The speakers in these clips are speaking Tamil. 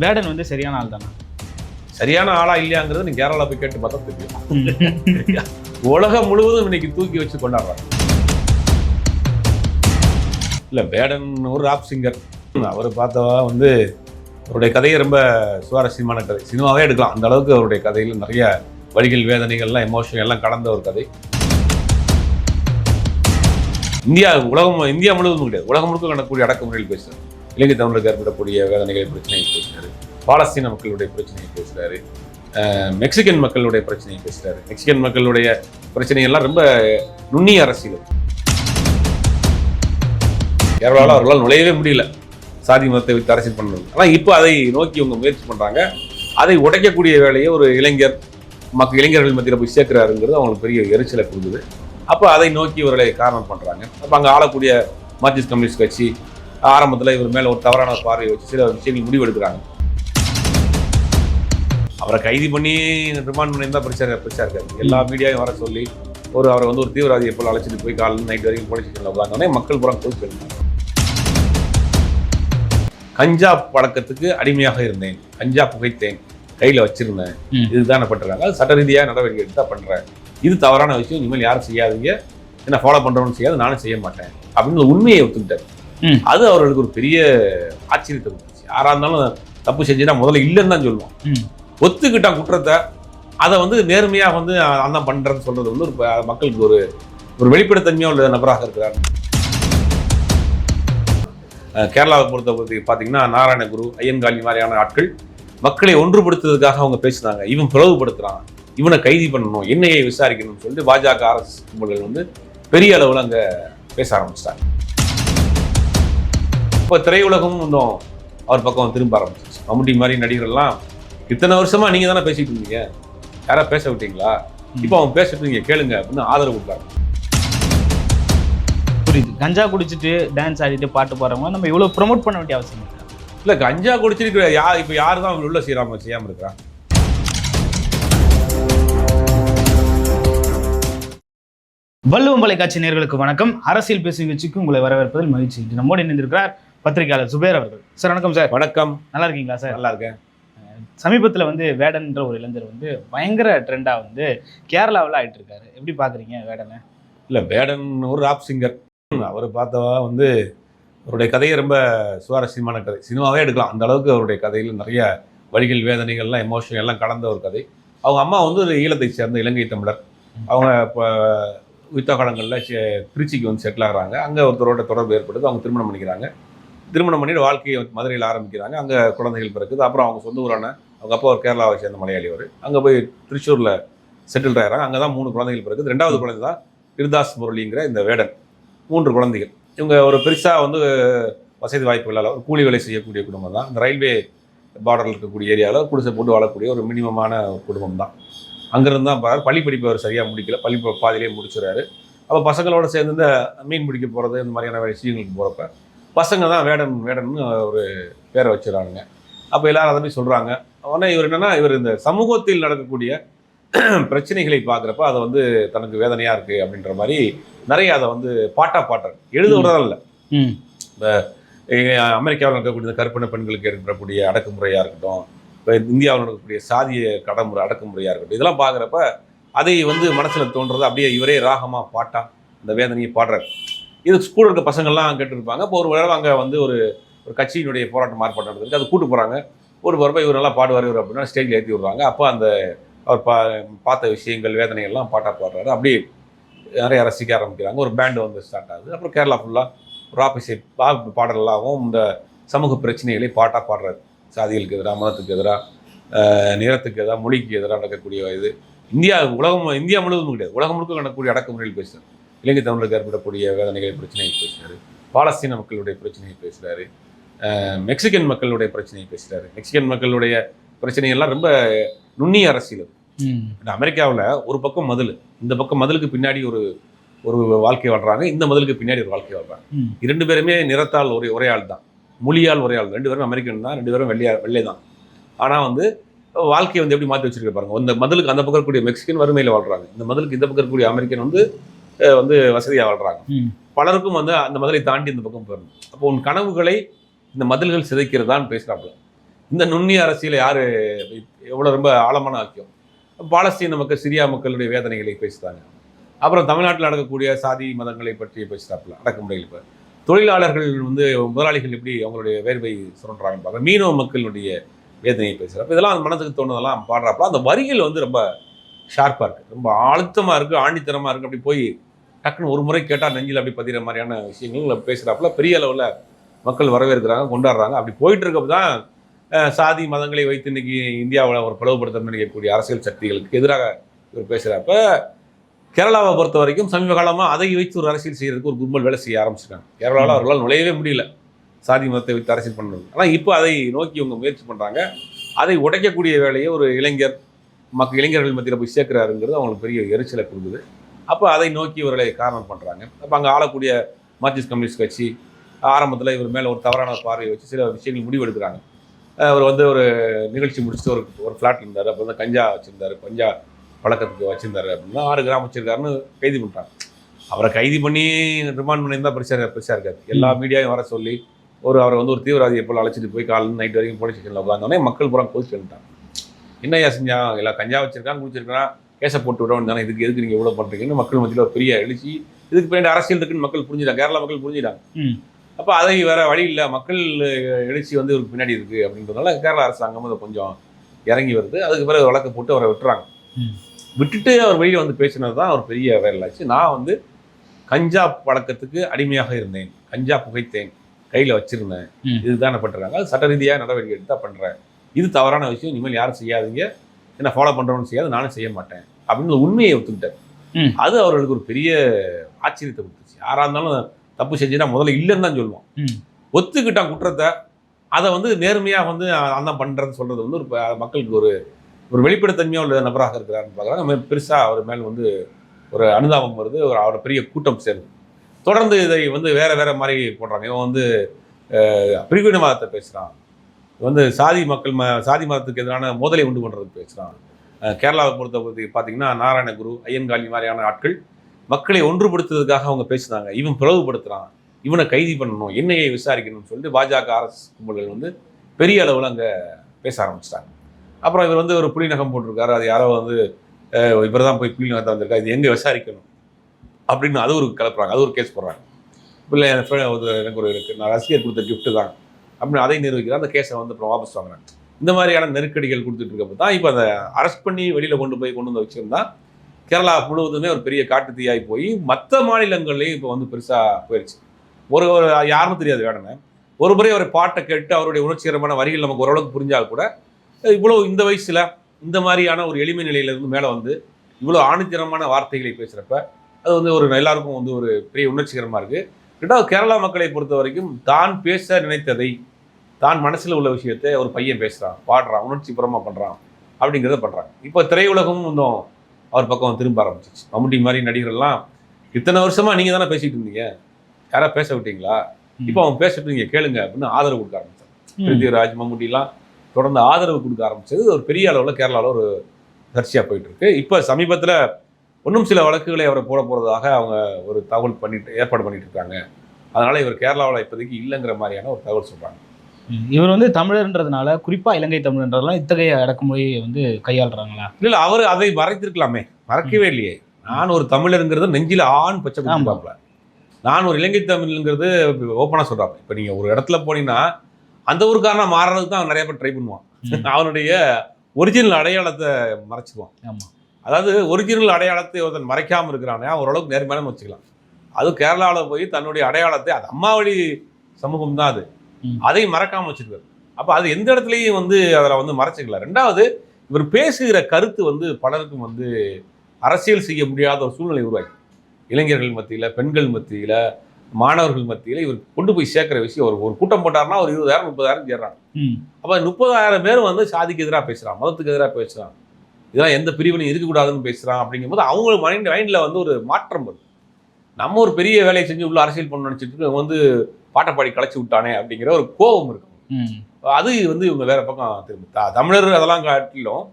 பேடன் வந்து சரியான ஆள் தானா? சரியான ஆளா இல்லையாங்கிறது நீங்க கேரளா போய் கேட்டு பார்த்தா தெரியும். உலகம் முழுவதும் இன்னைக்கு தூக்கி வச்சு கொண்டாடுறாங்க. இல்ல பேடன் ஒரு ராப் சிங்கர் அவர் பார்த்தவா வந்து அவருடைய கதையை ரொம்ப சுவாரஸ்யமான கதை. சினிமாவே எடுக்கலாம். அந்த அளவுக்கு அவருடைய கதையில் நிறைய வழிகள் வேதனைகள்லாம் எமோஷன் எல்லாம் கலந்த ஒரு கதை. இந்தியா உலகம் இந்தியா முழுவதும் கிடையாது. உலகம் முழுக்க நடக்கக்கூடிய அடக்குமுறையில் பேசுறாரு இலங்கை தமிழருக்கு ஏற்படக்கூடிய வேதனைகள் பிரச்சனையை பேசுகிறாரு பாலஸ்தீன மக்களுடைய பிரச்சனையை பேசுறாரு அஹ் மெக்சிகன் மக்களுடைய பிரச்சனையை பேசுறாரு மெக்சிகன் மக்களுடைய பிரச்சனையெல்லாம் ரொம்ப நுண்ணிய அரசியல். கேரளாவில் அவர்களால் நுழையவே முடியல. சாதி மதத்தை வைத்து அரசியல் பண்ணணும். ஆனால் இப்போ அதை நோக்கி இவங்க முயற்சி பண்றாங்க. அதை உடைக்கக்கூடிய வேலையை ஒரு இளைஞர் மக்கள் இளைஞர்கள் மத்தியில் போய் சேர்க்கிறாருங்கிறது அவங்களுக்கு பெரிய எரிச்சலை கொடுக்குது. அப்போ அதை நோக்கி இவர்களை காரணம் பண்றாங்க. அப்போ அங்கே ஆளக்கூடிய மார்க்சிஸ்ட் கம்யூனிஸ்ட் கட்சி ஆரம்பத்தில் இவர் மேலே ஒரு தவறான பார்வையை வச்சு சில விஷயங்கள் முடிவெடுக்கிறாங்க. அவரை கைது பண்ணி ரிமாண்ட் பண்ணியிருந்தா பிரச்சனை பிரச்சனை இருக்காது. எல்லா மீடியாவையும் வர சொல்லி ஒரு அவரை வந்து ஒரு தீவிரவாதியை போல அழைச்சிட்டு போய் காலையில் நைட் வரைக்கும் போலீஸ் ஸ்டேஷனில் மக்கள் புறம் போயிருந்தாங்க கஞ்சா பழக்கத்துக்கு அடிமையாக இருந்தேன். கஞ்சா புகைத்தேன். கையில் வச்சிருந்தேன். இதுதான் என்ன பண்றாங்க? அது சட்ட ரீதியாக நடவடிக்கை எடுத்து தான் பண்றேன். இது தவறான விஷயம். இனிமேல் யாரும் செய்யாதீங்க. என்ன ஃபாலோ பண்றவனும் செய்யாது. நானும் செய்ய மாட்டேன். அப்படின்னு உண்மையை ஒத்துக்கிட்டார். ம். அது அவர்களுக்கு ஒரு பெரிய ஆச்சரியத்தை கொடுத்துச்சு. யாரா இருந்தாலும் தப்பு செஞ்சுனா முதல்ல இல்லைன்னு தான் சொல்லுவோம். ஒத்துக்கிட்டான் குற்றத்தை. அதை வந்து நேர்மையா வந்து அதான் பண்றேன்னு சொல்றது வந்து ஒரு மக்களுக்கு ஒரு ஒரு வெளிப்படைத்தன்மையா உள்ள நபராக இருக்கிறார். கேரளாவை பொறுத்த பார்த்தீங்கன்னா நாராயணகுரு ஐயன்காளி மாதிரியான ஆட்கள் மக்களை ஒன்றுபடுத்துறதுக்காக அவங்க பேசுனாங்க. இவன் பிளவுபடுத்துறான். இவனை கைது பண்ணணும் என்னையை விசாரிக்கணும்னு சொல்லிட்டு பாஜக அரசு கும்பல்கள் வந்து பெரிய அளவில் அங்கே பேச ஆரம்பிச்சிட்டாங்க. இப்போ திரையுலகமும் இன்னும் அவர் பக்கம் திரும்ப ஆரம்பிச்சிச்சு மம்முட்டி மாதிரி நடிகர்கள்லாம் இத்தனை வருஷமா நீங்க தானே பேசிட்டு இருந்தீங்க? யாரா பேச விட்டீங்களா? இப்போ அவன் பேசிட்டு இருக்கீங்க கேளுங்க அப்படின்னு ஆதரவு கொடுத்தாங்க புரியுது. கஞ்சா குடிச்சிட்டு டான்ஸ் ஆடிட்டு பாட்டு பாடுறவங்க நம்ம இவ்வளவு ப்ரோமோட் பண்ண வேண்டிய அவசியம் இல்லை இல்ல கஞ்சா குடிச்சிருக்கிற யா இப்போ யாரு தான் உள்ள செய்யாம செய்யாம இருக்கிறா வள்ளுவம் தொலைக்காட்சி நேர்களுக்கு வணக்கம். அரசியல் பேசும் நிகழ்ச்சிக்கு உங்களை வரவேற்பதில் மகிழ்ச்சி. நம்மோடு இணைந்திருக்கிறார் பத்திரிகையாளர் சுபேர் அவர்கள். சார் வணக்கம் சார். வணக்கம். நல்லா இருக்கீங்களா சார்? நல்லா இருக்கேன். சமீபத்தில் வந்து வேடன்ற ஒரு இளைஞர் வந்து பயங்கர ட்ரெண்டாக வந்து கேரளாவில் ஆயிட்டு இருக்காரு. எப்படி பார்க்குறீங்க வேடனை? இல்ல பேடன் ஒரு ராப் சிங்கர் அவர் பார்த்தவா வந்து அவருடைய கதையை ரொம்ப சுவாரஸ்யமான கதை. சினிமாவே எடுக்கலாம். அந்த அளவுக்கு அவருடைய கதையில் நிறைய வழிகள் வேதனைகள்லாம் எமோஷன் எல்லாம் கலந்த ஒரு கதை. அவங்க அம்மா வந்து ஒரு ஈழத்தை சேர்ந்த இலங்கை தமிழர். அவங்க இப்போ யுத்த காலங்களில் திருச்சிக்கு வந்து செட்டில் ஆகுறாங்க. அங்கே ஒருத்தரோட தொடர்பு ஏற்படுது. அவங்க திருமணம் பண்ணிக்கிறாங்க. திருமணம் பண்ணிட்டு வாழ்க்கையை மதுரையில் ஆரம்பிக்கிறாங்க. அங்கே குழந்தைகள் பிறக்குது. அப்புறம் அவங்க சொந்த ஊரான அவங்க அப்பா ஒரு கேரளாவை சேர்ந்த மலையாளி அவர். அங்கே போய் திருச்சூரில் செட்டில் ஆகிறாங்க அங்கே தான் மூணு குழந்தைகள் பிறக்குது. ரெண்டாவது குழந்தை தான் கிருதாஸ் முரளிங்கிற இந்த வேடன். மூன்று குழந்தைகள். இவங்க ஒரு பெருசாக வந்து வசதி வாய்ப்பு இல்லாத ஒரு கூலி வேலை செய்யக்கூடிய குடும்பம் தான். இந்த ரயில்வே பார்டரில் இருக்கக்கூடிய ஏரியாவில் குடிசை போட்டு வாழக்கூடிய ஒரு மினிமமான குடும்பம் தான். அங்கேருந்து தான் பாரு பள்ளி படிப்பு அவர் சரியாக முடிக்கல. பள்ளி பாதிலே பாதியிலே முடிச்சுறாரு அப்போ பசங்களோட சேர்ந்து இந்த மீன் பிடிக்க போகிறது இந்த மாதிரியான விஷயங்களுக்கு போகிறப்ப பசங்க தான் வேடன் வேடன்னு ஒரு பேரை வச்சுறானுங்க. அப்போ எல்லாரும் அதை போய் சொல்கிறாங்க உடனே இவர் என்னன்னா இவர் இந்த சமூகத்தில் நடக்கக்கூடிய பிரச்சனைகளை பார்க்குறப்ப அதை வந்து தனக்கு வேதனையாக இருக்குது அப்படின்ற மாதிரி நிறைய அதை வந்து பாட்டா பாட்டுறாரு. எழுதுவதும் இல்லை ம். அமெரிக்காவில் நடக்கக்கூடிய இந்த கருப்பின பெண்களுக்கு ஏற்படக்கூடிய அடக்குமுறையாக இருக்கட்டும் இப்போ இந்தியாவில் நடக்கக்கூடிய சாதிய கடமுறை அடக்குமுறையாக இருக்கட்டும் இதெல்லாம் பார்க்குறப்ப அதை வந்து மனசில் தோன்றது அப்படியே இவரே ராகமாக பாட்டா இந்த வேதனையை பாடுறாரு. இது ஸ்கூல் இருக்க பசங்கள்லாம் கேட்டுருப்பாங்க. இப்போ ஒரு வேளை அங்கே வந்து ஒரு ஒரு கட்சியினுடைய போராட்டம் மாறுபாடு நடந்திருக்கு. அது கூட்டு போகிறாங்க கூட்டு போகிறப்ப இவர் நல்லா பாடுவார் இவர் அப்படின்னா ஸ்டேஜில் ஏற்றி விடுறாங்க அப்போ அந்த அவர் பா பார்த்த விஷயங்கள் வேதனைகள்லாம் பாட்டாக பாடுறாரு. அப்படியே நிறைய ரசிக்க ஆரம்பிக்கிறாங்க. ஒரு பேண்டு வந்து ஸ்டார்ட் ஆகுது. அப்புறம் கேரளா ஃபுல்லாக ராப் இசை பாடலாகவும் இந்த சமூக பிரச்சனைகளை பாட்டாக பாடுறாரு. சாதிகளுக்கு எதிராக மதத்துக்கு எதிராக நிறத்துக்கு எதிராக மொழிக்கு எதிராக நடக்கக்கூடிய இது. இந்தியா உலகம் இந்தியா முழுவதும் கிடையாது. உலகம் முழுக்க நடக்கக்கூடிய அடக்குமுறையில் பேசுறாரு. இலங்கை தமிழருக்கு ஏற்படக்கூடிய வேதனைகள் பிரச்சனையை பேசுறாரு. பாலஸ்தீன மக்களுடைய பிரச்சனையை பேசுறாரு. அஹ் மெக்சிகன் மக்களுடைய பிரச்சனையை பேசுறாரு. மெக்சிகன் மக்களுடைய பிரச்சனையெல்லாம் ரொம்ப நுண்ணிய அரசியல் அமெரிக்காவில் ஒரு பக்கம் மதில் இந்த பக்கம் மதிலுக்கு பின்னாடி ஒரு ஒரு வாழ்க்கை வாழ்றாங்க இந்த மதிலுக்கு பின்னாடி ஒரு வாழ்க்கை வாழ்றாங்க. இரண்டு பேருமே நிறத்தால் ஒரே ஒரே ஆள் தான். மொழியால் ஒரே ஆள் ரெண்டு பேரும் அமெரிக்கன் தான் ரெண்டு பேரும் வெள்ளையா வெள்ளை தான். ஆனால் வந்து வாழ்க்கையை வந்து எப்படி மாற்றி வச்சிருக்க பாருங்க. இந்த மதிலுக்கு அந்த பக்கம் இருக்கக்கூடிய மெக்சிகன் வறுமையில் வாழ்றாங்க. இந்த மதிலுக்கு இந்த பக்கம் இருக்கக்கூடிய அமெரிக்கன் வந்து வந்து வசதியாக வாழ்றாங்க ம். பலருக்கும் வந்து அந்த மதிலை தாண்டி இந்த பக்கம் போயிடணும் அப்போ உன் கனவுகளை இந்த மதில்கள் சிதைக்கிறதான்னு பேசுகிறாப்புல இந்த நுண்ணிய அரசியலை யாரு எவ்வளவு ரொம்ப ஆழமான ஆக்கியம். பாலஸ்தீன மக்கள் சிரியா மக்களுடைய வேதனைகளை பேசுறாங்க. அப்புறம் தமிழ்நாட்டில் நடக்கக்கூடிய சாதி மதங்களை பற்றி பேசுறாப்புல அடக்குமுறைகள் இப்போ. தொழிலாளர்கள் வந்து முதலாளிகள் எப்படி அவங்களுடைய வேர்வை சுரண்டுறாங்கன்னு பார்க்குறேன் மீனவ மக்களுடைய வேதனையை பேசுகிறப்ப இதெல்லாம் மனதுக்கு தோணுதெல்லாம் பாடுறாப்புல. அந்த வரிகள் வந்து ரொம்ப ஷார்ப்பாக இருக்குது ரொம்ப அழுத்தமாக இருக்குது ஆணித்தரமாக இருக்குது அப்படி போய் டக்குன்னு ஒரு முறை கேட்டால் நெஞ்சில் அப்படி பதிகிற மாதிரியான விஷயங்கள் பேசுகிறாப்புல பெரிய அளவில் மக்கள் வரவேற்கிறாங்க கொண்டாடுறாங்க. அப்படி போயிட்டு இருக்கப்ப தான் சாதி மதங்களை வைத்து இன்னைக்கு இந்தியாவில் ஒரு பிளவுபடுத்த நினைக்கக்கூடிய அரசியல் சக்திகளுக்கு எதிராக இவர் பேசுகிறப்ப கேரளாவை பொறுத்த வரைக்கும் சமீப காலமாக அதை வைத்து ஒரு அரசியல் செய்கிறதுக்கு ஒரு கும்பல் வேலை செய்ய ஆரம்பிச்சிட்டாங்க. கேரளாவில் அவர்களால் நுழையவே முடியல. சாதி மதத்தை வைத்து அரசியல் பண்ணணும் ஆனால் இப்போ அதை நோக்கி இவங்க முயற்சி பண்ணுறாங்க அதை உடைக்கக்கூடிய வேலையை ஒரு இளைஞர் மக்கள் இளைஞர்கள் மத்தியில் போய் சேர்க்கிறாருங்கிறது அவங்களுக்கு பெரிய எரிச்சலை கொடுக்குது. அப்போ அதை நோக்கி இவர்களை காரணம் பண்ணுறாங்க அப்போ அங்கே ஆளக்கூடிய மார்க்சிஸ்ட் கம்யூனிஸ்ட் கட்சி ஆரம்பத்தில் இவர் மேலே ஒரு தவறான பார்வையை வச்சு சில விஷயங்கள் முடிவெடுக்கிறாங்க. அவர் வந்து ஒரு நிகழ்ச்சி முடிச்சுட்டு ஒரு ஒரு ஃப்ளாட் இருந்தார். அப்போ வந்து கஞ்சா வச்சுருந்தாரு கஞ்சா பழக்கத்துக்கு வச்சிருந்தாரு அப்படின்னா ஆறு கிராம் வச்சிருக்காருன்னு கைது பண்ணுறாங்க அவரை கைது பண்ணி ரிமாண்ட் பண்ணியிருந்தா பெருசாக பெருசாக இருக்காது. எல்லா மீடியாவையும் வர சொல்லி ஒரு அவரை வந்து ஒரு தீவிரவாதியை போல் அழைச்சிட்டு போய் காலையில் நைட் வரைக்கும் போலீஸ் ஸ்டேஷனில் உட்காந்தோடனே மக்கள் பூரா கொதிச்சு வந்துட்டாங்க என்னையா செஞ்சான்? எல்லாம் கஞ்சா வச்சிருக்கான் குடிச்சிருக்கான் கேஸை போட்டு விட வேண்டியதானே? இதுக்கு எதுக்கு நீங்கள் இவ்வளோ பண்ணுறீங்கன்னு மக்கள் மத்தியில் ஒரு பெரிய எழுச்சி. இதுக்கு பின்னாடி அரசியல் இருக்குன்னு மக்கள் புரிஞ்சுட்டாங்க. கேரளா மக்கள் புரிஞ்சுட்டாங்க. அப்போ அதை வேற வழி இல்லை. மக்கள் எழுச்சி வந்து இவருக்கு பின்னாடி இருக்குது அப்படின்றதுனால கேரளா அரசாங்கம் அதை கொஞ்சம் இறங்கி வருது. அதுக்கு பிறகு வழக்கு போட்டு அவரை விட்டுறாங்க. விட்டுட்டு அவர் வெளியில் வந்து பேசினது தான் அவர் பெரிய வைரல் ஆச்சு நான் வந்து கஞ்சா பழக்கத்துக்கு அடிமையாக இருந்தேன். கஞ்சா புகைத்தேன். கையில் வச்சிருந்தேன். இதுதான் நான் பண்ணுறாங்க அது சட்ட ரீதியாக நடவடிக்கை எடுத்து தான் பண்ணுறேன் இது தவறான விஷயம். இனிமேல் யாரும் செய்யாதீங்க. என்ன ஃபாலோ பண்ணுறவனு செய்யாது நானும் செய்ய மாட்டேன். அப்படின்னு உண்மையை ஒத்துக்கிட்டார். அது அவர்களுக்கு ஒரு பெரிய ஆச்சரியத்தை கொடுத்துச்சு. யாராக இருந்தாலும் தப்பு செஞ்சுன்னா முதல்ல இல்லைன்னு தான் சொல்லுவோம். ஒத்துக்கிட்டான் குற்றத்தை. அதை வந்து நேர்மையாக வந்து அதான் பண்ணுறேன்னு சொல்கிறது வந்து ஒரு மக்களுக்கு ஒரு ஒரு வெளிப்படைத்தன்மையாக உள்ள நபராக இருக்கிறாருன்னு பார்க்குறாங்க. பெருசாக அவர் மேல் வந்து ஒரு அனுதாபம் வருது. ஒரு அவரோட பெரிய கூட்டம் சேருது தொடர்ந்து இதை வந்து வேற வேற மாதிரி போடுறாங்க. இவன் வந்து பிரிவினவாதத்தை பேசுகிறான் வந்து சாதி மக்கள் ம சாதி மதத்துக்கு எதிரான மோதலை உண்டு பண்ணுறதுக்கு பேசுகிறான் கேரளாவை பொறுத்த பொறுத்து பார்த்தீங்கன்னா நாராயணகுரு ஐயன்காளி மாதிரியான ஆட்கள் மக்களை ஒன்றுபடுத்துறதுக்காக அவங்க பேசுனாங்க இவன் பிளவுபடுத்துகிறான் இவனை கைது பண்ணணும் என்னையை விசாரிக்கணும்னு சொல்லிட்டு பாஜக அரசு கும்பல்கள் வந்து பெரிய அளவில் அங்கே பேச ஆரம்பிச்சிட்டாங்க. அப்புறம் இவர் வந்து ஒரு புலிநகம் போட்டிருக்காரு. அது யாரோ வந்து இவர் தான் போய் புலிநகத்தை வந்திருக்காரு. இது எங்கே விசாரிக்கணும்? அப்படின்னு அது ஒரு கிளப்புறாங்க. அது ஒரு கேஸ் போடுறாங்க. இல்லை என் friend ஒரு எனக்கு ஒரு இருக்கு நான் ரசிகர் கொடுத்த கிஃப்ட்டு தான். அப்படின்னு அதை நிரூபிக்கிறார். அந்த கேஸை வந்து அப்புறம் வாபஸ் வாங்கினாங்க இந்த மாதிரியான நெருக்கடிகள் கொடுத்துட்டு இருக்கப்போ தான் இப்போ அதை அரெஸ்ட் பண்ணி வெளியில் கொண்டு போய் கொண்டு வந்து வச்சிருந்தா கேரளா முழுவதுமே ஒரு பெரிய காட்டு தீயாகி போய் மற்ற மாநிலங்கள்லேயும் இப்போ வந்து பெருசாக போயிடுச்சு ஒரு ஒரு யாருன்னு தெரியாது வேடனை ஒரு முறை அவர் பாட்டை கேட்டு அவருடைய உணர்ச்சிகரமான வரிகள் நமக்கு ஓரளவுக்கு புரிஞ்சால் கூட இவ்வளோ இந்த வயசில் இந்த மாதிரியான ஒரு எளிமை நிலையிலேருந்து மேலே வந்து இவ்வளோ ஆணித்தரமான வார்த்தைகளை பேசுகிறப்ப அது வந்து ஒரு எல்லாருக்கும் வந்து ஒரு பெரிய உணர்ச்சிகரமாக இருக்குது ரெண்டாவது கேரளா மக்களை பொறுத்த வரைக்கும் தான் பேச நினைத்ததை தான் மனசில் உள்ள விஷயத்தை ஒரு பையன் பேசுகிறான் பாடுறான் உணர்ச்சிபுறமாக பண்ணுறான் அப்படிங்கிறத பண்ணுறாங்க இப்போ திரையுலகமும் இன்னும் அவர் பக்கம் திரும்ப ஆரம்பிச்சிச்சு மம்முட்டி மாதிரி நடிகர்கள்லாம் இத்தனை வருஷமா நீங்க தானே பேசிட்டு இருந்தீங்க? யாரா பேச விட்டீங்களா? இப்போ அவன் பேசிட்டு நீங்க கேளுங்க அப்படின்னு ஆதரவு கொடுக்க ஆரம்பிச்சாங்க. பிருத்திவிராஜ் மம்முட்டிலாம் தொடர்ந்து ஆதரவு கொடுக்க ஆரம்பிச்சது ஒரு பெரிய அளவில் கேரளாவில் ஒரு சர்ச்சையாக போயிட்டு இருக்கு. இப்போ சமீபத்தில் இன்னும் சில வழக்குகளை அவரை போட போகிறதாக அவங்க ஒரு தகவல் பண்ணிட்டு ஏற்பாடு பண்ணிட்டு இருக்காங்க அதனால இவர் கேரளாவில் இப்போதைக்கு இல்லைங்கிற மாதிரியான ஒரு தகவல் சொல்றாங்க. ம். இவர் வந்து தமிழர்ன்றதுனால குறிப்பா இலங்கை தமிழன்றதுலாம் இத்தகைய அடக்குமுறையை வந்து கையாளுறாங்களா? இல்ல இல்ல அவர் அதை மறைத்திருக்கலாமே. மறக்கவே இல்லையே. நான் ஒரு தமிழருங்கிறது நெஞ்சில ஆண் பச்சை. குடிப்பாப்ல நான் ஒரு இலங்கை தமிழ்ங்கிறது ஓப்பனா சொல்றாங்க இப்ப நீங்க ஒரு இடத்துல போனீங்கன்னா அந்த ஊருக்காரனா மாறுறதுக்கு தான் அவன் நிறைய பேர் ட்ரை பண்ணுவான். அவனுடைய ஒரிஜினல் அடையாளத்தை மறைச்சிக்குவான் ஆமா. அதாவது ஒரிஜினல் அடையாளத்தை ஒருத்தன் மறைக்காம இருக்கிறானே ஓரளவுக்கு நேர்மையான வச்சுக்கலாம். அதுவும் கேரளாவில் போய் தன்னுடைய அடையாளத்தை அது அம்மாவளி சமூகம் தான் அது. ம். அதை மறக்காம வச்சிருக்காரு. அப்ப அது எந்த இடத்துலையும் வந்து அதில் வந்து மறைச்சிக்கலாம் ரெண்டாவது இவர் பேசுகிற கருத்து வந்து பலருக்கும் வந்து அரசியல் செய்ய முடியாத ஒரு சூழ்நிலை உருவாக்கி. இளைஞர்கள் மத்தியில் பெண்கள் மத்தியில் மாணவர்கள் மத்தியில் இவர் கொண்டு போய் சேர்க்கிற விஷயம் ஒரு ஒரு கூட்டம் போட்டாருன்னா ஒரு இருபதாயிரம் முப்பதாயிரம் சேர்றான் ம். அப்போ முப்பதாயிரம் பேர் வந்து சாதிக்கு எதிராக பேசுகிறான் மதத்துக்கு எதிராக பேசுகிறான் இதெல்லாம் எந்த பிரிவினையும் இருக்கக்கூடாதுன்னு பேசுகிறான் அப்படிங்கும்போது அவங்க மைண்ட் மைண்டில் வந்து ஒரு மாற்றம் வருது. நம்ம ஒரு பெரிய வேலையை செஞ்சு உள்ள அரசியல் பண்ண நினச்சிட்டு வந்து பாட்டை பாடி களைச்சி விட்டானே அப்படிங்கிற ஒரு கோபம் இருக்கும் அது வந்து இவங்க வேற பக்கம் திரும்ப தமிழர் அதெல்லாம் காட்டிலும்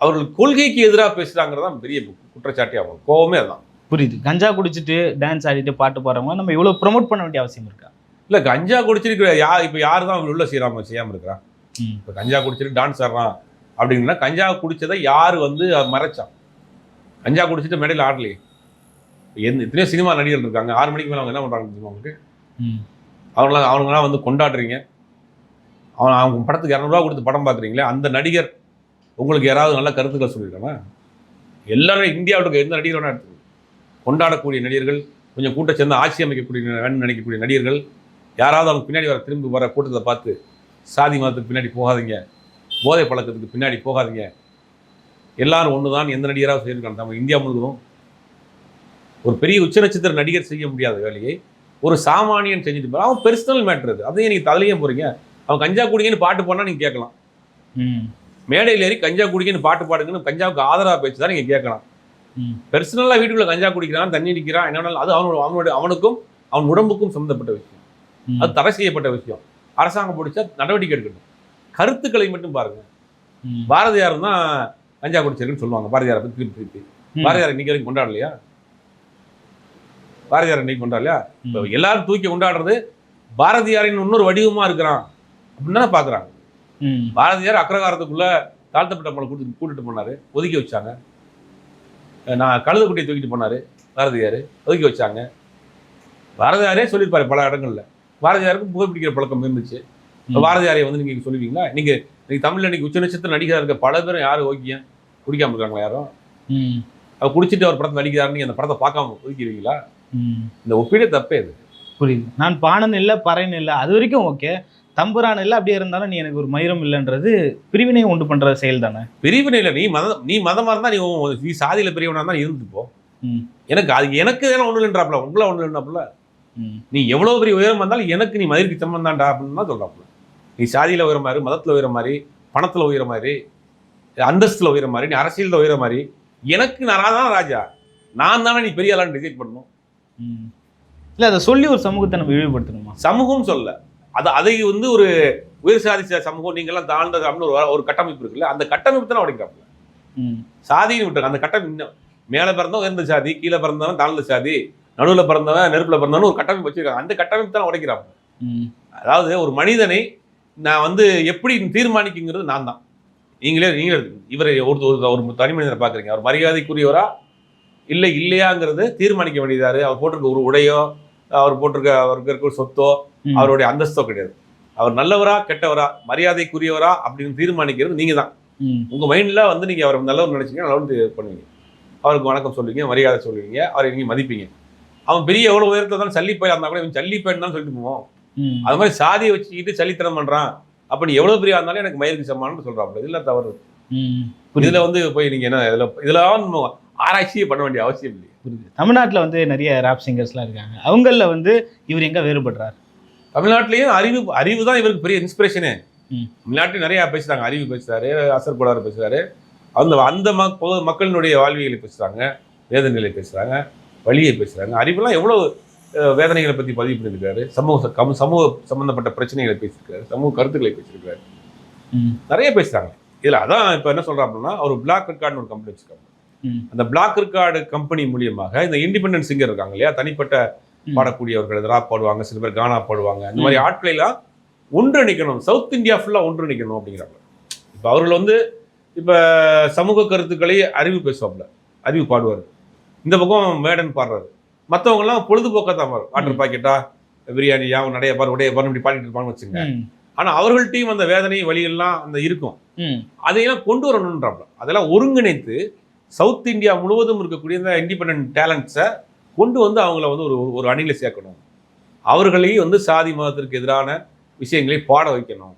அவர்கள் கொள்கைக்கு எதிராக பேசுகிறாங்கிறதான் பெரிய குற்றச்சாட்டே ஆகும். கோவமே அதான் புரியுது. கஞ்சா குடிச்சிட்டு டான்ஸ் ஆடிட்டு பாட்டு பாடுறவங்க நம்ம இவ்வளவு ப்ரோமோட் பண்ண வேண்டிய அவசியம் இருக்கா? இல்லை கஞ்சா குடிச்சிருக்கிற யா இப்போ யார் தான் அவங்க உள்ள செய்யாம செய்யாமல் இருக்கிறான். இப்போ கஞ்சா குடிச்சிட்டு டான்ஸ் ஆடுறான். அப்படின்னா கஞ்சா குடிச்சதை யார் வந்து மறைச்சான் கஞ்சா குடிச்சிட்டு மேடையில் ஆடலையே. எந்த எத்தனையோ சினிமா நடிகர்கள் இருக்காங்க. ஆறு மணிக்கு மேலே அவங்க என்ன பண்ணுறாங்க தெரியுமா உங்களுக்கு? ம். அவங்களாம் அவங்களாம் வந்து கொண்டாடுறீங்க. அவன் அவங்க படத்துக்கு இரநூறுவா கொடுத்து படம் பார்க்குறீங்களே அந்த நடிகர் உங்களுக்கு யாராவது நல்ல கருத்துக்களை சொல்லியிருக்கானா எல்லாரும் இந்தியாவுக்கு எந்த நடிகர் வேணா எடுத்துக்கோங்க. கொண்டாடக்கூடிய நடிகர்கள் கொஞ்சம் கூட்டம் சேர்ந்து ஆட்சி அமைக்கக்கூடிய வேணும்னு நினைக்கக்கூடிய நடிகர்கள் யாராவது அவங்க பின்னாடி வர திரும்பி வர கூட்டத்தை பார்த்து சாதி மதத்துக்கு பின்னாடி போகாதீங்க. போதை பழக்கத்துக்கு பின்னாடி போகாதீங்க. எல்லாரும் ஒன்று தான் எந்த நடிகராக செய்யிருக்காங்க நம்ம இந்தியா முழுவதும் ஒரு பெரிய உச்ச நட்சத்திர நடிகர் செய்ய முடியாத வேலையை ஒரு சாமானியன் செஞ்சுட்டு போறான். அவன் பெர்சனல் மேட்ரு அது. அதையும் நீங்கள் தலையே போறீங்க. அவன் கஞ்சா குடிங்கன்னு பாட்டு பாடினா நீங்கள் கேட்கலாம். மேடையில் ஏறி கஞ்சா குடிங்கன்னு பாட்டு பாடுங்கன்னு கஞ்சாவுக்கு ஆதரவாக பேச்சு தான் நீங்கள் கேட்கலாம். பெர்சனலாக வீட்டுக்குள்ள கஞ்சா குடிக்கிறான் தண்ணி அடிக்கிறான் என்ன அது அவனோட அவனோட அவனுக்கும் அவன் உடம்புக்கும் சம்மந்தப்பட்ட விஷயம். அது தடை செய்யப்பட்ட விஷயம். அரசாங்கம் பிடிச்சா நடவடிக்கை எடுக்கணும் கருத்துக்களை மட்டும் பாருங்க. பாரதியார் தான் கஞ்சா குடிச்சிருக்குன்னு சொல்லுவாங்க. பாரதியாரை பற்றி திருப்பி திருப்பி. பாரதியார் இன்னைக்கு வரைக்கும் கொண்டாடலையா? பாரதியார் இன்னைக்கு கொண்டாடலையா? இப்போ எல்லாரும் தூக்கி கொண்டாடுறது பாரதியாரின் இன்னொரு வடிவமா இருக்கிறான். அப்படின்னு தானே பார்க்குறாங்க பாரதியார் அக்ரகாரத்துக்குள்ள தாழ்த்தப்பட்ட மலை கூட்டு கூட்டிட்டு போனாரு. ஒதுக்கி வச்சாங்க. நான் கழுதுக்குட்டியை தூக்கிட்டு போனாரு. பாரதியார் ஒதுக்கி வச்சாங்க. பாரதியாரே சொல்லியிருப்பாரு பல இடங்கள்ல. பாரதியாருக்கும் புகைப்பிடிக்கிற பழக்கம் இருந்துச்சு. பாரதியாரை வந்து நீங்க சொல்லுவீங்களா? நீங்க நீங்க தமிழ்ல இன்னைக்கு உச்ச நட்சத்திர நடிகராக இருக்க பல பேரும் யாரும் ஓக்கியம் குடிக்காம இருக்காங்களா யாரும்? ம். அவர் குடிச்சிட்டு அவர் படத்தை நடிக்கிறாரு நீங்க அந்த படத்தை பார்க்காம ஒதுக்கிடுவீங்களா? ம். இந்த ஒப்பீடே தப்பே இது. புரியுது. நான் பாணன் இல்லை பறையன் இல்லை அது வரைக்கும் ஓகே. தம்புரான் இல்லை அப்படியே இருந்தாலும் நீ எனக்கு ஒரு மயிரம் இல்லைன்றது பிரிவினை உண்டு பண்ற செயல் தானே? பிரிவினையில நீ மத நீ மதமா இருந்தா நீ நீ சாதியில பெரியவனா தான் இருந்துட்டு போ. ம். எனக்கு அது எனக்கு தானே ஒண்ணு இல்லைன்றாப்ல உங்களை ஒண்ணு இல்லைனாப்புல ம். நீ எவ்வளவு பெரிய உயரம் வந்தாலும் எனக்கு நீ மதிருக்கு சம்மந்தம் தான்டா அப்படின்னு தான் சொல்றாப்புல. நீ சாதியில உயர மாதிரி மதத்துல உயர மாதிரி பணத்துல உயர மாதிரி அந்தஸ்துல உயர மாதிரி நீ அரசியல்ல உயர மாதிரி எனக்கு நான் தான் ராஜா. நான் தானே நீ பெரிய ஆளான்னு டிசைட் பண்ணணும். இல்லை அதை சொல்லி ஒரு சமூகத்தை நம்ம இழிவுபடுத்தணுமா? சமூகம் சொல்ல. அது அதை வந்து ஒரு உயர் சாதி ச- சமூகம் நீங்கெல்லாம் தாழ்ந்தது அப்படின்னு ஒரு ஒரு கட்டமைப்பு இருக்குல்ல அந்த கட்டமைப்பு தானே உடைக்கிறாப்புல. சாதின்னு விட்டுருங்க அந்த கட்டம் இன்னும் மேலே பிறந்தவன் உயர்ந்த சாதி கீழே பிறந்தவன் தாழ்ந்த சாதி நடுவில் பிறந்தவன் நெருப்புல பிறந்தவன் ஒரு கட்டமைப்பு வச்சிருக்காங்க. அந்த கட்டமைப்பு தான் உடைக்கிறாங்க அதாவது ஒரு மனிதனை நான் வந்து எப்படி தீர்மானிக்குங்கிறது நான் தான். நீங்களே நீங்களே. இவரை ஒரு ஒரு தனி மனிதனை பார்க்குறீங்க. அவர் மரியாதைக்குரியவரா? இல்லை இல்லையாங்கிறது தீர்மானிக்க வேண்டியதாரு. அவர் போட்டிருக்க ஒரு உடையோ அவர் போட்டிருக்க அவருக்கு இருக்க ஒரு சொத்தோ. அவருடைய அந்தஸ்தோ கிடையாது. அவர் நல்லவரா கெட்டவரா மரியாதைக்குரியவரா அப்படின்னு தீர்மானிக்கிறது நீங்க தான். ம். உங்க மைண்ட்ல வந்து நீங்க அவர் நல்லவர் நினைச்சீங்க நல்லவர் பண்ணுவீங்க. அவருக்கு வணக்கம் சொல்லுவீங்க மரியாதை சொல்லுவீங்க அவரை நீங்க மதிப்பீங்க. அவன் பெரிய எவ்வளவு உயரத்துல தான் சல்லி போய் இருந்தா கூட இவன் சல்லி பையன் தான் சொல்லிட்டு போவோம் அது மாதிரி சாதியை வச்சுக்கிட்டு சல்லித்தனம் பண்றான். அப்ப நீ எவ்வளவு பெரிய இருந்தாலும் எனக்கு மயிருக்கு சமான்னு சொல்றாப்புல. இதுல தவறு இதுல வந்து போய் நீங்க என்ன இதுல இதெல்லாம் ஆராய்ச்சியே பண்ண வேண்டிய அவசியம் இல்லை புரியுது. தமிழ்நாட்டில் வந்து நிறைய ராப் சிங்கர்ஸ்லாம் இருக்காங்க. அவங்கள வந்து இவர் எங்க வேறுபடுறார்? தமிழ்நாட்டிலேயும் அறிவு அறிவு தான் இவருக்கு பெரிய இன்ஸ்பிரேஷனே. தமிழ்நாட்டில் நிறைய பேசுறாங்க. அறிவு பேசுறாரு அசர் கோளாறு பேசுறாரு. அந்த அந்த மக்களினுடைய வாழ்வியலை பேசுறாங்க வேதனைகளை பேசுறாங்க வழியை பேசுறாங்க. அறிவுலாம் எவ்வளவு அஹ், வேதனைகளை பத்தி பதிவு பண்ணியிருக்காரு. சமூக கம்- சமூக சம்பந்தப்பட்ட பிரச்சனைகளை பேசியிருக்காரு. சமூக கருத்துக்களை பேசியிருக்காரு. நிறைய பேசுறாங்க. இதுல அதான் இப்ப என்ன சொல்றா அப்படின்னா ஒரு பிளாக் ரெக்கார்ட்னு ஒரு கம்பெனி வச்சிருக்காங்க. அந்த பிளாக் ரெக்கார்டு கம்பெனி மூலியமாக இந்த இண்டிபெண்டன்ட் சிங்கர் இருக்காங்க இல்லையா? தனிப்பட்ட. பாடக்கூடியவர்கள் ராப் பாடுவாங்க சில பேர் கானா பாடுவாங்க. இந்த மாதிரி ஆட்களை எல்லாம் ஒன்றிணைக்கணும் சவுத் இந்தியா ஃபுல்லா ஒன்றிணைக்கணும் அப்படிங்கிறாங்க. இப்ப அவர்கள் வந்து இப்ப சமூக கருத்துக்களை அறிவு பேசுவாப்ல அறிவு பாடுவார். இந்த பக்கம் மேடன் பாடுறாரு. மத்தவங்க எல்லாம் பொழுதுபோக்கா தான் பாரு வாட்டர் பாக்கெட்டா பிரியாணி யாவும் நடைய பாரு உடைய பாரு இப்படி பாடிட்டு இருப்பாங்கன்னு வச்சுங்க ஆனா அவர்கள்ட்டையும் அந்த வேதனை வழியெல்லாம் அந்த இருக்கும். அதையெல்லாம் கொண்டு வரணுன்றாப்ல அதெல்லாம் ஒருங்கிணைத்து சவுத் இந்தியா முழுவதும் இருக்கக்கூடிய இந்த இண்டிபெண்ட் டேலண்ட்ஸை கொண்டு வந்து அவங்கள வந்து ஒரு ஒரு அணியில சேர்க்கணும். அவர்களையும் வந்து சாதி மதத்திற்கு எதிரான விஷயங்களை பாட வைக்கணும்.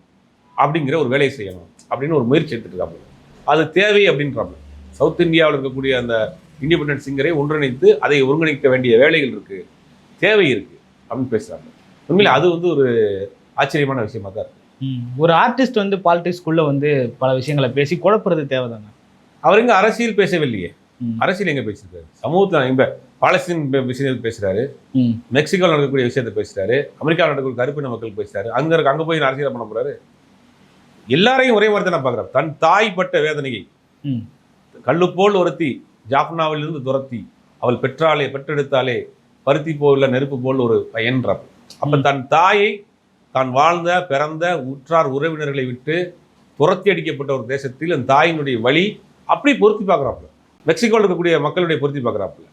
அப்படிங்கிற ஒரு வேலையை செய்யணும். அப்படின்னு ஒரு முயற்சி எடுத்துட்டு இருக்காப்புல அது தேவை அப்படின்றாப்புல சவுத் இந்தியாவில் இருக்கக்கூடிய அந்த இண்டிபெண்டன்ட் சிங்கரை ஒன்றிணைத்து அதை ஒருங்கிணைக்க வேண்டிய வேலைகள் இருக்கு. தேவை இருக்கு அப்படின்னு பேசுறாங்க. உண்மையில அது வந்து ஒரு ஆச்சரியமான விஷயமா தான் இருக்கு. ம். ஒரு ஆர்டிஸ்ட் வந்து பாலிடிக்ஸ்குள்ள வந்து பல விஷயங்களை பேசி குழப்புறது தேவைதானே? அவர் எங்க அரசியல் பேசவில்லையே. அரசியல் எங்க பேசியிருக்காரு? சமூகத்தில் இப்ப பாலஸ்தீன் பே- விஷயத்தை பேசுறாரு. ம். மெக்சிகோவில் நடக்கக்கூடிய விஷயத்தை பேசுறாரு. அமெரிக்காவில் நடக்கக்கூடிய கருப்பின மக்கள் பேசுறாரு. அங்க இருக்க அங்க போய் அரசியல் பண்ண போறாரு. எல்லாரையும் ஒரே வார்த்தை நான் பார்க்குறேன். தன் தாய் பட்ட வேதனையை ம். கல்லுப்போல் ஒருத்தி ஜாஃப்னாவிலிருந்து துரத்தி அவள் பெற்றாலே பெற்றெடுத்தாலே பருத்தி போல நெருப்பு போல் ஒரு பையன்றார் அப்ப தன் தாயை தான் வாழ்ந்த பிறந்த உற்றார் உறவினர்களை விட்டு துரத்தி அடிக்கப்பட்ட ஒரு தேசத்தில் அந்த தாயினுடைய வழி அப்படி பொருத்தி பார்க்குறாப்புல. மெக்சிகோவில் இருக்கக்கூடிய மக்களுடைய பொருத்தி பார்க்குறாப்புல.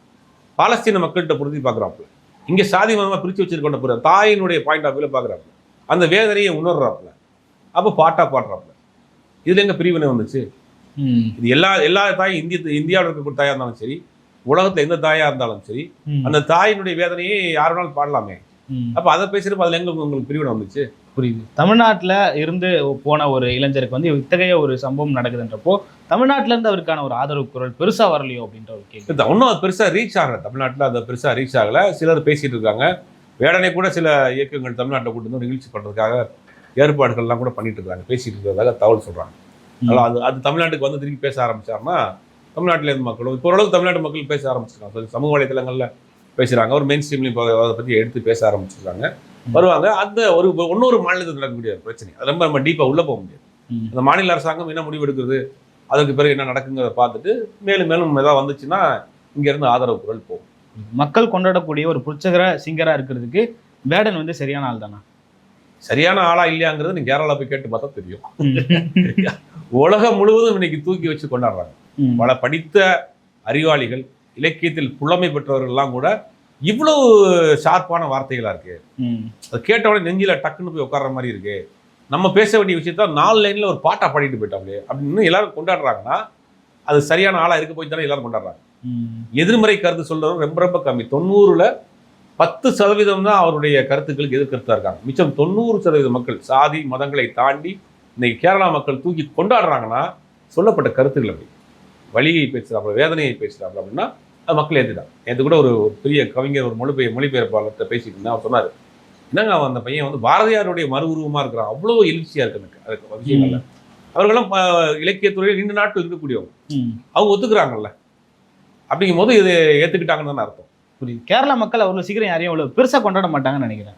பாலஸ்தீன மக்கள்கிட்ட பொருத்தி பார்க்குறாப்புல. இங்கே சாதி மதமாக பிரித்து வச்சிருக்கொண்ட பிறகு தாயினுடைய பாயிண்ட் ஆஃப் வியூவில் பார்க்குறாப்புல. அந்த வேதனையை உணர்றாப்புல. அப்போ பாட்டா பாடுறாப்புல. இதுல எங்க பிரிவினை வந்துச்சு? இது எல்லா எல்லா தாயும் இந்திய இந்தியாவில் இருக்கக்கூடிய தாயா இருந்தாலும் சரி உலகத்துல எந்த தாயா இருந்தாலும் சரி அந்த தாயினுடைய வேதனையை யார் வேணாலும் பாடலாமே. அப்ப அதை பேசுறப்ப அதுல எங்க உங்களுக்கு பிரிவினை வந்துச்சு? புரியுது. தமிழ்நாட்டுல இருந்து போன ஒரு இளைஞருக்கு வந்து இத்தகைய ஒரு சம்பவம் நடக்குதுன்றப்போ தமிழ்நாட்டுல இருந்து அவருக்கான ஒரு ஆதரவு குரல் பெருசா வரலையோ அப்படின்ற ஒரு கேள்வி. இன்னும் அது பெருசா ரீச் ஆகல. தமிழ்நாட்டுல அது பெருசா ரீச் ஆகல. சிலர் பேசிட்டு இருக்காங்க. வேடனை கூட சில இயக்கங்கள் தமிழ்நாட்டில் கூட்டு வந்து நிகழ்ச்சி பண்றதுக்காக ஏற்பாடுகள்லாம் கூட பண்ணிட்டு இருக்காங்க. பேசிட்டு இருக்கிறதாக தகவல் சொல்றாங்க. அதனால அது அது தமிழ்நாட்டுக்கு வந்து திருப்பி பேச ஆரம்பிச்சாருன்னா தமிழ்நாட்டில இருந்து மக்களும் இப்போ ஓரளவுக்கு தமிழ்நாட்டு மக்கள் பேச ஆரம்பிச்சிருக்காங்க. சமூக வலைதளங்கள்ல பேசுறாங்க ஒரு மெயின் ஸ்ட்ரீம்லையும் இப்போ அதை பத்தி எடுத்து பேச ஆரம்பிச்சிருக்காங்க. வருவாங்க அந்த ஒரு இன்னொரு மாநிலத்தில் நடக்கக்கூடிய பிரச்சனை. அது ரொம்ப நம்ம டீப்பா உள்ள போக முடியாது. அந்த மாநில அரசாங்கம் என்ன முடிவு எடுக்கிறது அதுக்கு பிறகு என்ன நடக்குங்கிறத பார்த்துட்டு மேலும் மேலும் ஏதாவது வந்துச்சுன்னா இங்க இருந்து ஆதரவு குரல் போகும். மக்கள் கொண்டாடக்கூடிய ஒரு புரட்சகர சிங்கரா இருக்கிறதுக்கு வேடன் வந்து சரியான ஆள் தானா சரியான ஆளா இல்லையாங்கிறது நீங்க கேரளா போய் கேட்டு பார்த்தா தெரியும். உலகம் முழுவதும் இன்னைக்கு தூக்கி வச்சு கொண்டாடுறாங்க. பல படித்த அறிவாளிகள் இலக்கியத்தில் புலமை பெற்றவர்கள்லாம் கூட இவ்வளவு ஷார்ப்பான வார்த்தைகளா இருக்கு. அது கேட்ட உடனே நெஞ்சில டக்குன்னு போய் உட்கார்ற மாதிரி இருக்கு. நம்ம பேச வேண்டிய விஷயத்த நாலு லைன்ல ஒரு பாட்டா பாடிட்டு போயிட்டாங்களே அப்படின்னு எல்லாரும் கொண்டாடுறாங்கன்னா அது சரியான ஆளா இருக்க போய் தானே எல்லாரும் கொண்டாடுறாங்க. எதிர்மறை கருத்து சொல்றவங்க ரொம்ப ரொம்ப கம்மி. தொண்ணூறுல பத்து சதவீதம் தான் அவருடைய கருத்துக்களுக்கு எதிர்கருத்தா இருக்காங்க. மிச்சம் தொண்ணூறு சதவீத மக்கள் சாதி மதங்களை தாண்டி இன்னைக்கு கேரளா மக்கள் தூக்கி கொண்டாடுறாங்கன்னா சொல்லப்பட்ட கருத்துக்கள் அப்படி. வழியை பேசுறாப்புல வேதனையை பேசுறாப்புல அப்படின்னா அது மக்கள் ஏற்றுட்டாங்க நேற்று கூட ஒரு பெரிய கவிஞர் ஒரு மொழிபெயர் மொழிபெயர்ப்பாளர்கிட்ட பேசிட்டு இருந்தேன் அவர் சொன்னார். என்னங்க அவன் அந்த பையன் வந்து பாரதியாருடைய மறு உருவமா இருக்கிறான். அவ்வளோ எழுச்சியா இருக்கு எனக்கு. அதுக்கு விஷயங்கள்ல அவர்களும் இலக்கியத்துறையில் நீண்ட நாட்கள் இருக்கக்கூடியவங்க. அவங்க ஒத்துக்கிறாங்கல்ல. அப்படிங்கும் போது இது ஏத்துக்கிட்டாங்கன்னு தானே அர்த்தம். புரியுது. கேரளா மக்கள் அவ்வளவு சீக்கிரம் யாரையும் அவ்வளவு பெருசா கொண்டாட மாட்டாங்கன்னு நினைக்கிறேன்.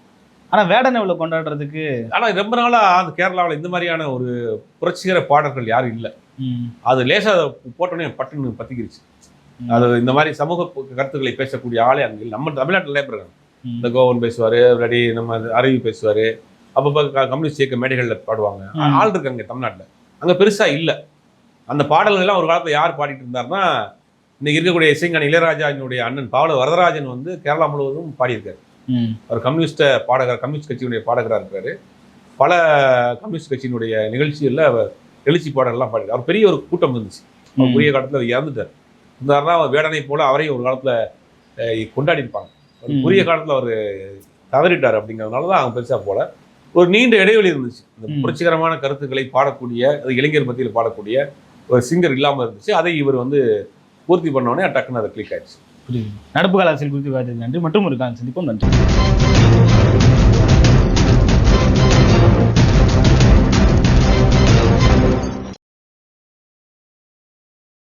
ஆனா வேடன் இவ்வளவு கொண்டாடுறதுக்கு ஆனா ரொம்ப நாளா அந்த கேரளாவில் இந்த மாதிரியான ஒரு புரட்சிகர பாடல்கள் யாரும் இல்லை. அது லேசா போட்டோன்னே பட்டுன்னு பத்திக்கிருச்சு. அது இந்த மாதிரி சமூக கருத்துக்களை பேசக்கூடிய ஆளே அங்கே நம்ம தமிழ்நாட்டில் இருக்காங்க. இந்த கோவன் பேசுவாரு இல்லாட்டி நம்ம அருவி பேசுவாரு அப்பப்போ கம்யூனிஸ்ட் இயக்க மேடைகளில் பாடுவாங்க. ஆள் இருக்காங்க தமிழ்நாட்டில். அங்க பெருசா இல்லை. அந்த பாடல்கள் எல்லாம் ஒரு காலத்துல யார் பாடிட்டு இருந்தாருன்னா இன்னைக்கு இருக்கக்கூடிய இசைஞானி இளையராஜாவினுடைய அண்ணன் பாவல வரதராஜன் வந்து கேரளா முழுவதும் பாடியிருக்காரு. அவர் கம்யூனிஸ்ட பாடகர் கம்யூனிஸ்ட் கட்சியினுடைய பாடகராக இருக்காரு. பல கம்யூனிஸ்ட் கட்சியினுடைய நிகழ்ச்சிகளில் அவர் எழுச்சி பாடல்கள்லாம் பாடி அவர் பெரிய ஒரு கூட்டம் இருந்துச்சு. அவர். குறுகிய காலத்தில் அவர் இறந்துட்டார். இருந்தாருன்னா அவர் வேடனை போல அவரையும் ஒரு காலத்தில் கொண்டாடி இருப்பாங்க. குறுகிய காலத்தில் அவர் தவறிட்டார் அப்படிங்கிறதுனால தான் அவங்க பெருசாக போல ஒரு நீண்ட இடைவெளி இருந்துச்சு. இந்த. புரட்சிகரமான கருத்துக்களை பாடக்கூடிய அது இளைஞர் மத்தியில் பாடக்கூடிய ஒரு சிங்கர் இல்லாமல் இருந்துச்சு. அதை இவர் வந்து பூர்த்தி பண்ண உடனே டக்குன்னு அதை கிளிக் ஆயிடுச்சு. நடப்பு கால அரசியல் குறித்து விவாதித்தது நன்றி. மற்றும் ஒரு கால சந்திப்போம் நன்றி.